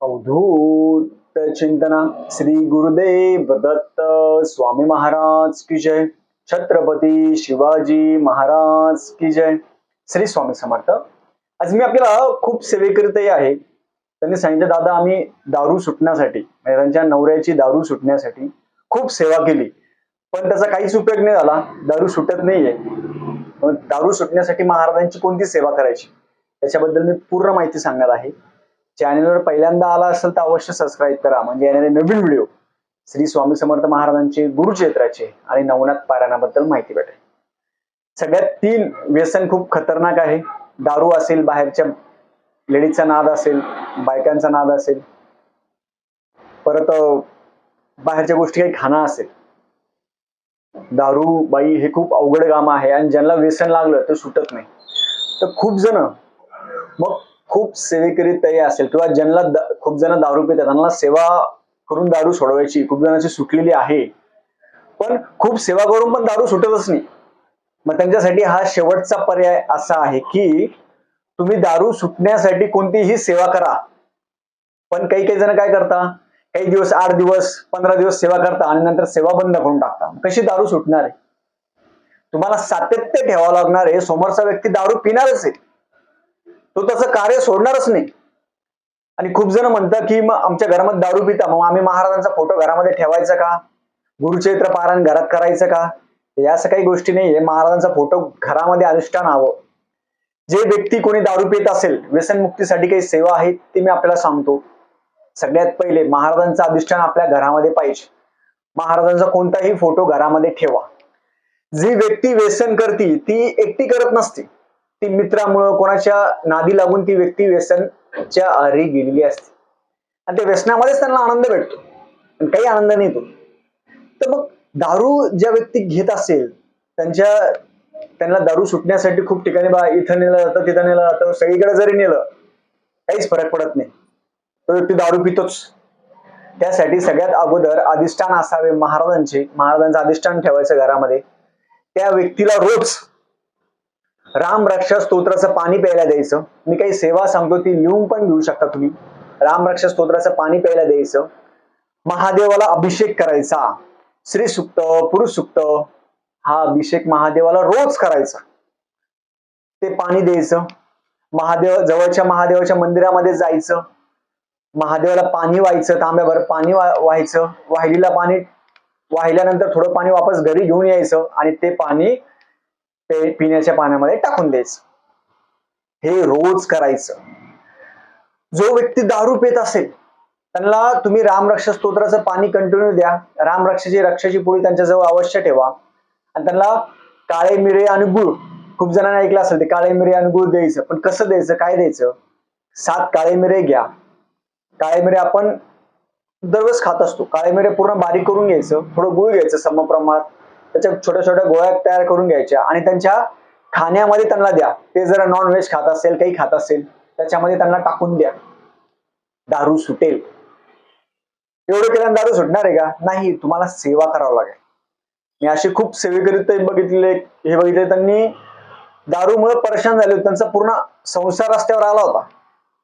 अवधूत चिंतना श्री गुरुदेव दत्त स्वामी महाराज की जय. छत्रपती शिवाजी महाराज की जय. श्री स्वामी समर्थ. आज मी आपल्याला खूप सेवेकरीतही आहे. त्यांनी सांगितलं दादा आम्ही दारू सुटण्यासाठी म्हणजे त्यांच्या नवऱ्याची दारू सुटण्यासाठी खूप सेवा केली. पण त्याचा काहीच उपयोग नाही झाला. दारू सुटत नाहीये. मग दारू सुटण्यासाठी महाराजांची कोणती सेवा करायची? त्याच्याबद्दल मी पूर्ण माहिती सांगणार आहे. चॅनलवर पहिल्यांदा आला असेल तर अवश्य सबस्क्राईब करा. म्हणजे येणारे नवीन व्हिडिओ श्री स्वामी समर्थ महाराजांचे गुरुक्षेत्राचे आणि नवनाथ पारायणाबद्दल माहिती भेटेल. सगळ्यात तीन व्यसन खूप खतरनाक आहे. दारू असेल बाहेरच्या लेडीजचा नाद असेल बायकांचा नाद असेल परत बाहेरच्या गोष्टी काही खाणं असेल. दारू बाई हे खूप अवघड काम आहे आणि ज्यांना व्यसन लागलं ते सुटत नाही. तर खूप जण मग खूप सेवेकरी तयार असेल किंवा ज्यांना खूप जण दारू पितात त्यांना सेवा करून दारू सोडवायची खूप जणांची सुटलेली आहे. पण खूप सेवा करून पण दारू सुटतच नाही. मग त्यांच्यासाठी हा शेवटचा पर्याय असा आहे की तुम्ही दारू सुटण्यासाठी कोणतीही सेवा करा. पण काही काही जण काय करता? काही दिवस आठ दिवस पंधरा दिवस सेवा करता आणि नंतर सेवा बंद करून टाकता. कशी दारू सुटणार आहे? तुम्हाला सातत्य ठेवावं लागणार आहे. समोरचा व्यक्ती दारू पिणारच आहे. तो तसं कार्य सोडणारच नाही. आणि खूप जण म्हणतात की मग आमच्या घरामध्ये दारू पिता मग आम्ही महाराजांचा फोटो घरामध्ये ठेवायचा का? गुरुचरित्र पारायण घरात करायचं का? या असं काही गोष्टी नाहीये. महाराजांचा फोटो घरामध्ये अधिष्ठान हवं. जे व्यक्ती कोणी दारू पित असेल व्यसनमुक्तीसाठी काही सेवा आहेत ती मी आपल्याला सांगतो. सगळ्यात पहिले महाराजांचं अधिष्ठान आपल्या घरामध्ये पाहिजे. महाराजांचा कोणताही फोटो घरामध्ये ठेवा. जी व्यक्ती व्यसन करती ती एकटी करत नसते. ती मित्रामुळं कोणाच्या नादी लागून ती व्यक्ती व्यसनच्या आहारी गेलेली असते. आणि त्या व्यसनामध्येच त्यांना आनंद भेटतो. पण काही आनंद नाही तो. तर मग दारू ज्या व्यक्ती घेत असेल त्यांच्या त्यांना दारू सुटण्यासाठी खूप ठिकाणी बा इथं नेलं जातं तिथं नेलं जातं सगळीकडे जरी नेलं काहीच फरक पडत नाही. तो व्यक्ती दारू पितोच. त्यासाठी सगळ्यात अगोदर अधिष्ठान असावे महाराजांचे महाराजांचं अधिष्ठान ठेवायचं घरामध्ये. त्या व्यक्तीला रोज राम रक्षा स्तोत्राचं पाणी प्यायला द्यायचं. मी काही सेवा सांगतो ती लिहून पण घेऊ शकता तुम्ही. राम रक्षा स्तोत्राचं पाणी प्यायला द्यायचं. महादेवाला अभिषेक करायचा. श्री सुक्त पुरुष सुक्त हा अभिषेक महादेवाला रोज करायचा. ते पाणी द्यायचं. महादेव जवळच्या महादेवाच्या मंदिरामध्ये जायचं. महादेवाला पाणी व्हायचं तांब्याभर पाणी वा- व्हायचं. वाहिलीला पाणी वाहिल्यानंतर थोडं पाणी वापस घरी घेऊन यायचं आणि ते पाणी ते पिण्याच्या पाण्यामध्ये टाकून द्यायचं. हे रोज करायचं. जो व्यक्ती दारू पित असेल त्यांना तुम्ही रामरक्षा स्तोत्राचं पाणी कंटिन्यू द्या. रामरक्षाची रक्षाची पोळी त्यांच्याजवळ अवश्य ठेवा. आणि त्यांना काळे मिरे आणि गुळ खूप जणांना ऐकलं असेल ते काळे मिरे आणि गुळ द्यायचं. पण कसं द्यायचं? काय द्यायचं? सात काळे मिरे घ्या. काळे मिरे आपण दररोज खात असतो. काळे मिरे पूर्ण बारीक करून घ्यायचं. थोडं गुळ घ्यायचं सम प्रमाणात. त्याच्या छोट्या छोट्या गोळ्या तयार करून घ्यायच्या आणि त्यांच्या खाण्यामध्ये त्यांना द्या. ते जरा नॉनव्हेज खात असेल काही खात असेल त्याच्यामध्ये त्यांना टाकून द्या. दारू सुटेल. एवढं केल्यानं दारू सुटणार आहे का? नाही तुम्हाला सेवा करावं लागेल. मी असे खूप सेवेकरीत बघितले हे बघितले त्यांनी दारूमुळे परेशान झाले होते. त्यांचा पूर्ण संसार रस्त्यावर आला होता.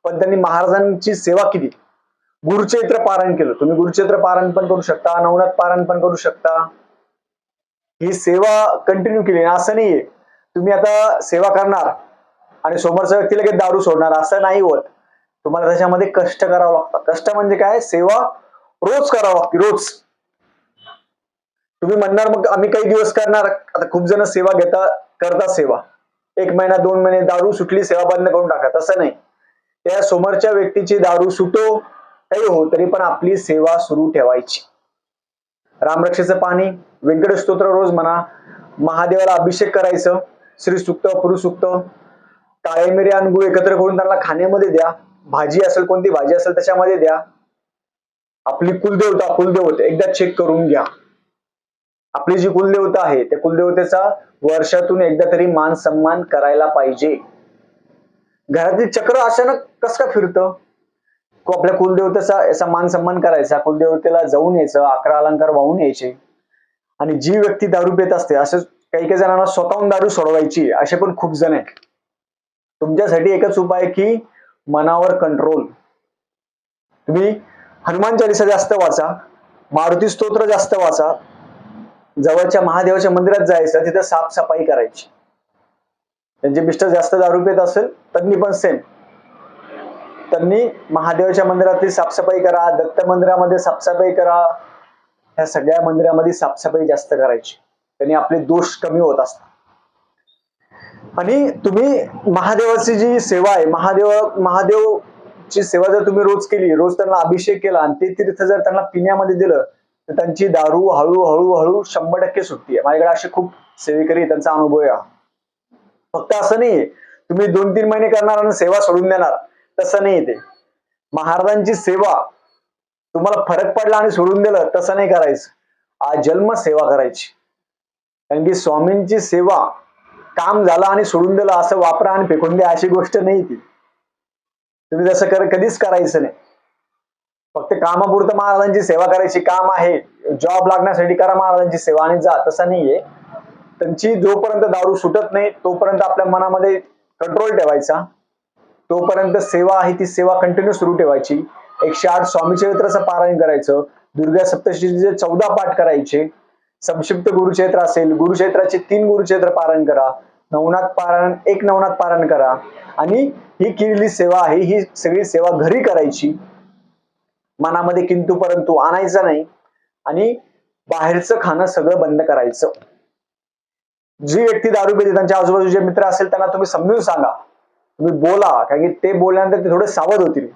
पण त्यांनी महाराजांची सेवा केली. गुरुचैत्र पारायण केलं. तुम्ही गुरुचैत्र पारायण पण करू शकता नवनाथ पारायण पण करू शकता. ही सेवा कंटिन्यू केली असं नाहीये. तुम्ही आता सेवा करणार आणि समोरच्या व्यक्ती लगेच दारू सोडणार असं नाही होत. तुम्हाला त्याच्यामध्ये कष्ट करावं लागतं. कष्ट म्हणजे काय? सेवा रोज करावं लागते रोज. तुम्ही म्हणणार मग आम्ही काही दिवस करणार. आता खूप जण सेवा घेता करतात सेवा. एक महिना दोन महिने दारू सुटली सेवा बंद करून टाका तसं नाही. त्या समोरच्या व्यक्तीची दारू सुटो काही हो तरी पण आपली सेवा सुरू ठेवायची. रामरक्षेचं पाणी व्यंकटेश स्तोत्र रोज म्हणा महादेवाला अभिषेक करायचं श्री सुक्त पुरुसुक्त काळे मिरे आणि गुळ एकत्र करून त्यांना खाण्यामध्ये द्या भाजी असेल कोणती भाजी असेल त्याच्यामध्ये द्या. आपली कुलदेवता कुलदेवता एकदा चेक करून घ्या. आपली जी कुलदेवता आहे त्या कुलदेवतेचा वर्षातून एकदा तरी मान सन्मान करायला पाहिजे. घरातील चक्र अचानक कस का फिरतं? को आपल्या कुलदेवतेचा याचा मान सन्मान करायचा कुलदेवतेला जाऊन यायचं अकरा अलंकार वाहून यायचे. आणि जी व्यक्ती दारू पेत असते असं काही काही जणांना स्वतःहून दारू सोडवायची असे पण खूप जण आहेत. तुमच्यासाठी एकच उपाय की मनावर कंट्रोल तुम्ही हनुमान चालिसा जास्त वाचा मारुती स्तोत्र जास्त वाचा जवळच्या महादेवाच्या मंदिरात जायचं तिथं साफसफाई करायची. त्यांचे मिस्टर जास्त दारू पेत असेल त्यांनी पण सेम त्यांनी महादेवाच्या मंदिरातली साफसफाई करा दत्त मंदिरामध्ये साफसफाई करा ह्या सगळ्या मंदिरामध्ये साफसफाई जास्त करायची. त्यांनी आपले दोष कमी होत असतात. आणि तुम्ही महादेवाची जी सेवा आहे महादेव महादेवची सेवा जर तुम्ही रोज केली रोज त्यांना अभिषेक केला आणि ते तीर्थ जर त्यांना पिण्यामध्ये दिलं तर त्यांची दारू हळूहळू हळू शंभर टक्के सुटते. माझ्याकडे असे खूप सेवेकरी त्यांचा अनुभव आहे फक्त असं नाही तुम्ही दोन तीन महिने करणार आणि सेवा सोडून देणार. तसं नाही ते. महाराजांची सेवा तुम्हाला फरक पडला आणि सोडून दिलं तसं नाही करायचं. आजन्म सेवा करायची. कारण की स्वामींची सेवा काम झालं आणि सोडून दिलं असं वापरा आणि फेकून द्या अशी गोष्ट नाही ती. तुम्ही तसं कर कधीच करायचं नाही. फक्त कामापुरतं महाराजांची सेवा करायची काम आहे. जॉब लागण्यासाठी करा महाराजांची सेवा आणि जा तसं नाहीये. त्यांची जोपर्यंत दारू सुटत नाही तोपर्यंत आपल्या मनामध्ये कंट्रोल ठेवायचा. तोपर्यंत सेवा आहे ती सेवा कंटिन्यू सुरू ठेवायची. एकशे आठ स्वामी चरित्राचं पारायण करायचं दुर्गा सप्तशतीचे चौदा पाठ करायचे संक्षिप्त गुरुक्षेत्र असेल गुरुक्षेत्राचे तीन गुरुक्षेत्र पारायण करा नवनाथ पारायण एक नवनाथ पारायण करा. आणि ही केलेली सेवा आहे ही सगळी सेवा घरी करायची. मनामध्ये किंतु परंतु आणायचा नाही. आणि बाहेरचं खाणं सगळं बंद करायचं. जी व्यक्ती दारू पिते त्यांच्या आजूबाजूचे मित्र असेल त्यांना तुम्ही समजून सांगा. तुम्ही बोला कारण की ते बोलल्यानंतर ते थोडे सावध होतील.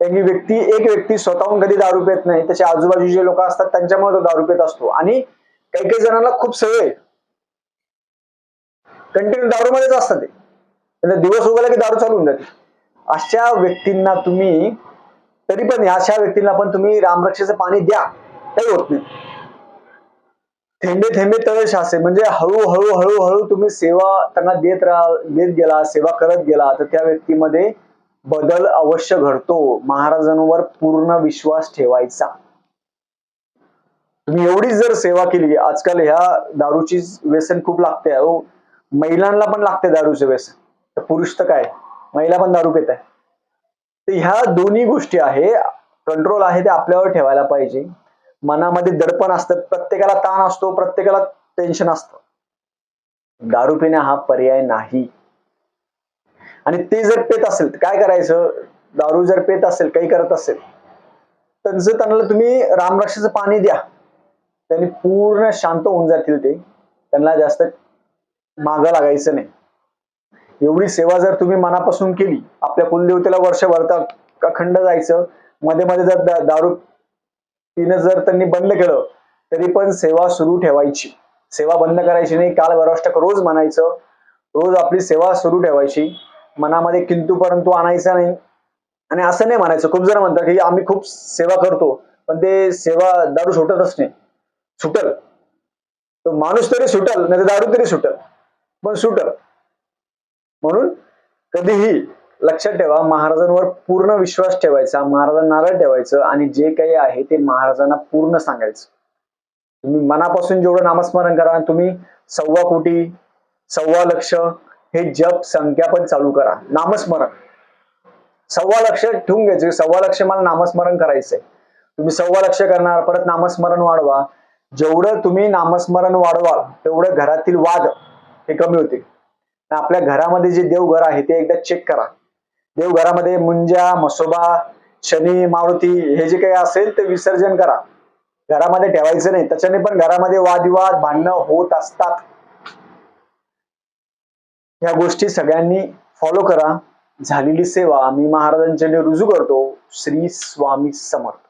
त्यांनी व्यक्ती एक व्यक्ती स्वतःहून कधी दारू पेत नाही. त्याच्या आजूबाजूचे लोक असतात त्यांच्यामुळे तो दारू पेत असतो. आणि काही काही जणांना खूप सवय कंटिन्यू दारूमध्येच असतात ते. दिवस उगाला की दारू चालून जाते. अशा व्यक्तींना तुम्ही तरी पण अशा व्यक्तींना पण तुम्ही रामरक्षेचं पाणी द्या. काही होत नाही. थेंबे थेंबे तळे शासे म्हणजे हळूहळू हळूहळू तुम्ही सेवा त्यांना देत राहा देत गेला सेवा करत गेला तर त्या व्यक्तीमध्ये बदल अवश्य घडतो. महाराजांवर पूर्ण विश्वास ठेवायचा. तुम्ही एवढीच जर सेवा केली आजकाल ह्या दारूची व्यसन खूप लागते अहो महिलांना पण लागते दारूचे व्यसन. तर पुरुष तर काय? महिला पण दारू पित आहे तर ह्या दोन्ही गोष्टी आहे कंट्रोल आहे ते आपल्यावर ठेवायला पाहिजे. मनामध्ये दडपण असतं प्रत्येकाला ताण असतो प्रत्येकाला टेन्शन असतं. दारू पिणे हा पर्याय नाही. आणि ते जर पेत असेल तर काय करायचं? दारू जर पेत असेल काही करत असेल त्यांचं त्यांना तुम्ही रामरक्षाचं पाणी द्या त्यांनी पूर्ण शांत होऊन जातील ते. त्यांना जास्त मागं लागायचं नाही. एवढी सेवा जर तुम्ही मनापासून केली आपल्या कुलदेवतेला वर्षभर तर अखंड जायचं? मध्ये मध्ये जर दारू पिणं जर त्यांनी बंद केलं तरी पण सेवा सुरू ठेवायची. सेवा बंद करायची नाही काल वराष्ट्रक रोज म्हणायचं रोज आपली सेवा सुरू ठेवायची. मनामध्ये किंतू परंतु आणायचा नाही. आणि असं नाही म्हणायचं. खूप जण म्हणतात की आम्ही खूप सेवा करतो पण ते सेवा दारू सुटतच नाही. सुटल. तो माणूस तरी सुटल नाही तर दारू तरी सुटल. पण सुटल. म्हणून कधीही लक्षात ठेवा महाराजांवर पूर्ण विश्वास ठेवायचा महाराजांना ठेवायचं आणि जे काही आहे ते महाराजांना पूर्ण सांगायचं. तुम्ही मनापासून जेवढं नामस्मरण करा तुम्ही सव्वा कोटी सव्वा लक्ष हे जप संख्या पण चालू करा. नामस्मरण. सव्वा लक्ष ठेवून घ्यायचे. सव्वा लक्ष मला नामस्मरण करायचंय. तुम्ही सव्वा लक्ष करणार परत नामस्मरण वाढवा. जेवढं तुम्ही नामस्मरण वाढवाल तेवढं घरातील वाद हे कमी होतील. आपल्या घरामध्ये जे देवघर आहे ते एकदा चेक करा. देवघरामध्ये मुंजा मसोबा शनी मारुती हे जे काही असेल ते विसर्जन करा. घरामध्ये ठेवायचं नाही. त्याच्याने पण घरामध्ये वादविवाद भांडणं होत असतात. ह्या गोष्टी सगळ्यांनी फॉलो करा. झालेली सेवा मी महाराजांच्या रुजू करतो. श्री स्वामी समर्थ.